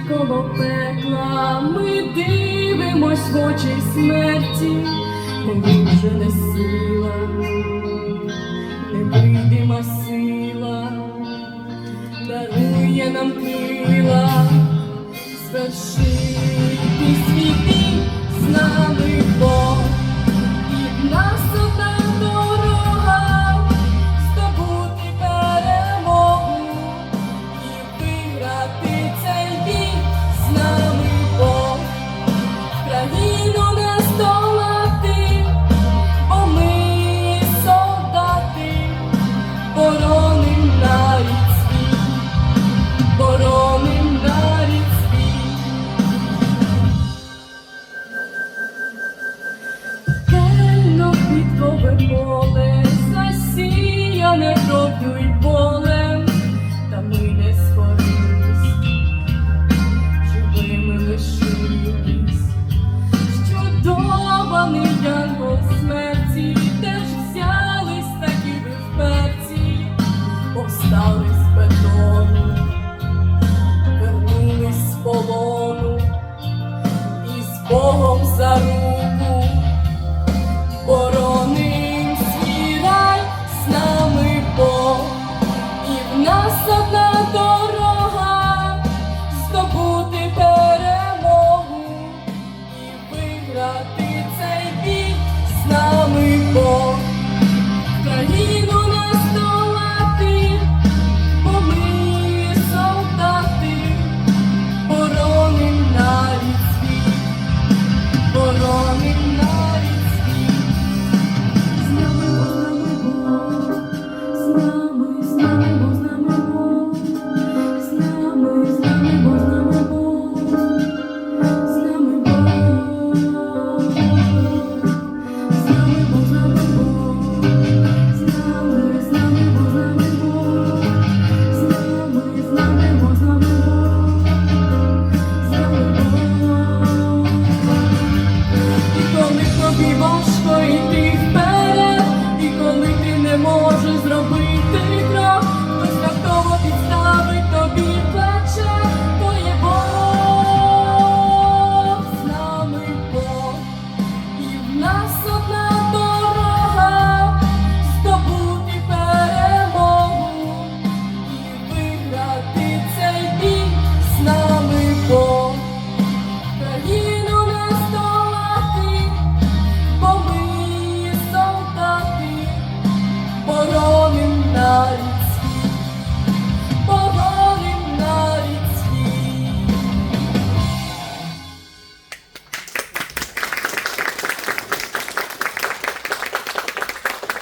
і коло пекла. Ми дивимось в очі смерті, бо вже не сила, невидима сила, дарує нам крила, звершити свій день з нами Бог.